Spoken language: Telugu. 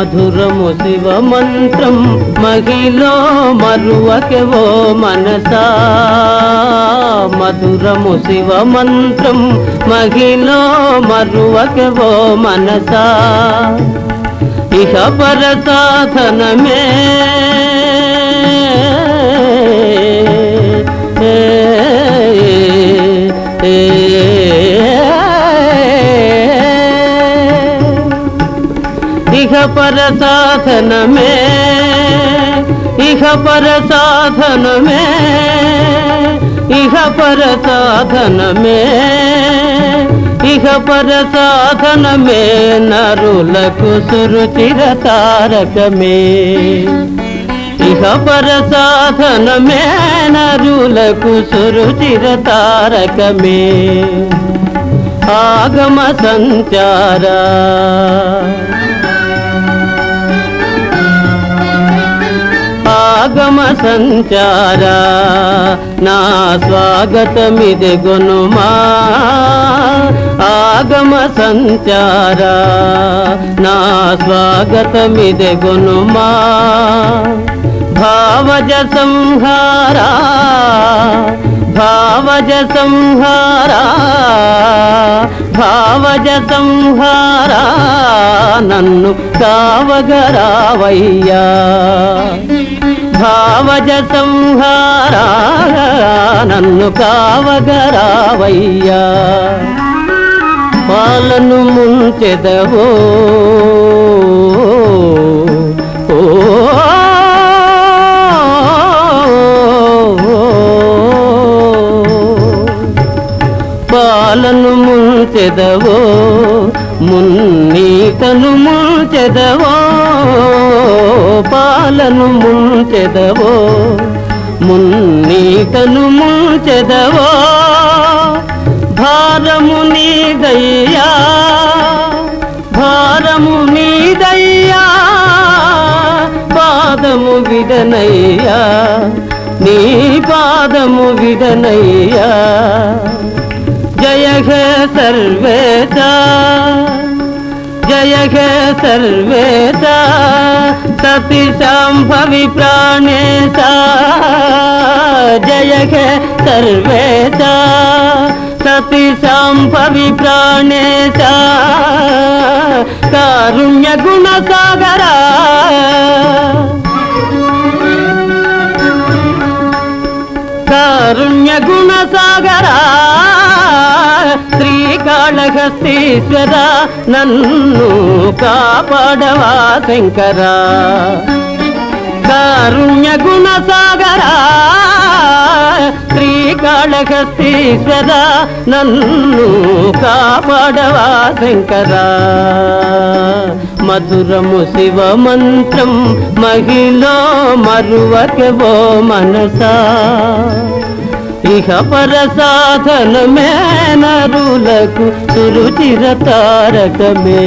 మధురము శివ మంత్రం మహిలో మరువకెవో మనసా. మధురము శివ మంత్రం మహిలో మరువకెవో మనసా. ఇహ పర సాధనమే ఇహ పర సాధనమే ఇహ పర సాధనమే ఇహ పర సాధనమే ఇహ పర సాధనమే నరులకు సురుచిర తారకమే. ఇహ పర సాధనమే నరులకు సురుచిర తారకమే. ఆగమ సంచారా ఆగమ సంచారా? నా స్వాగతమిది గునుమా ఆగమ సంచారా? నా స్వాగతమిది గునుమా భావజ సంహారా? భావజ సంహారా? భావజ సంహారా నన్ను కావగరావయ్యా. భావజ సంహారా నన్ను కావగరావయ్యా. పాలను ముంచెదవో పాలను పాలను ముంచెదవో మున్నీతను ముంచెదవో పాలను ముంచెదవో మున్నీతను ముంచెదవో భారము నీదయ్యా భారము నీదయ్యా పాదము విడనయ్యా నీ పాదము విడనయ్యా. जय सर्वेदा जय घे सर्वेदा सति संभवि प्राणेशा जय घे सर्वेदा सति संभवि प्राणेशा कारुण्य गुण सागरा శ్రీకాళహస్తీశ్వర నన్ను కాపాడవా శంకరా? కారుణ్య గుణ సాగరా శ్రీకాళహస్తీశ్వర నన్ను కాపాడవా శంకరా? మధురము శివ మంత్రం మహిళ మరువకవో మనసా? ఇహ పర సాధనమే నరులకు సురుచిర తారకమే